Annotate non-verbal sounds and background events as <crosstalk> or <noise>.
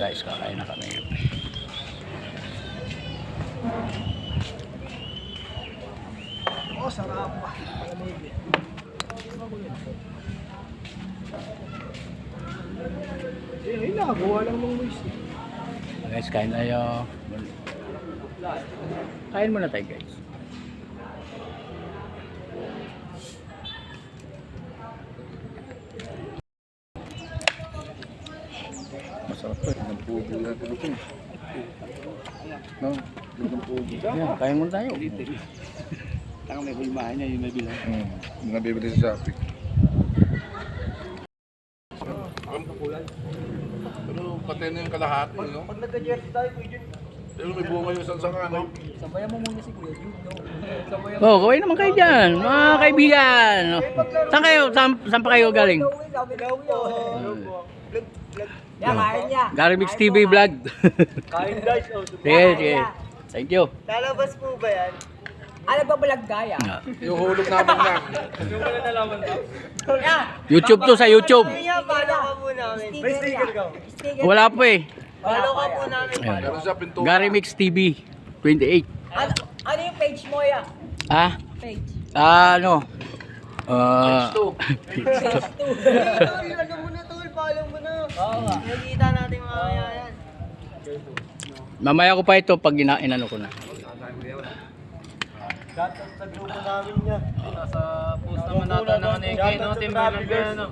Guys, kakain na kami. Oh, sarap. Eh, ay, nakagawa lang ng moist. Guys, kain tayo. Kain muna tayo guys. Masarap to. Ng pugo na ito. No? Ng pugo. Yan, kain muna tayo. Taka may bulmahan niya, yung may bilang. Hmm. Nabibili sa Shopee. Pero patay na yung kalahati, no? Pag nagka-jersey tayo, Jun. Pero may bunga yung sansanga, no? Sabayan mo muna si Kuya no? Oh, gawin naman kayo dyan, mga kaibigan. Saan kayo? Saan, saan pa kayo galing? Yan, kain niya. Gary Mix TV vlog. Kain guys. Oh, sige, sige. Thank you. Lalabas po ba yan? Ah, nagbabalag kaya? Ah, Yung hulog namin na. Yeah. YouTube to sa YouTube. Ka po namin. May sticker ka. Wala po eh. Follow ka po namin. Ayan. Meron sa pinto. Gary Mix TV 28. Ano, ano yung page mo ya? Ah, Page. ah, ano? Ah, <laughs> <laughs> Ano mo na tol, follow mo na. Oo nga. Nakikita natin mamaya yan. mamaya ko pa ito pag ina inano ko na. Shoutout sa grupo namin niya. Nasa post naman natin ng ano yung kay no, Timberland ano.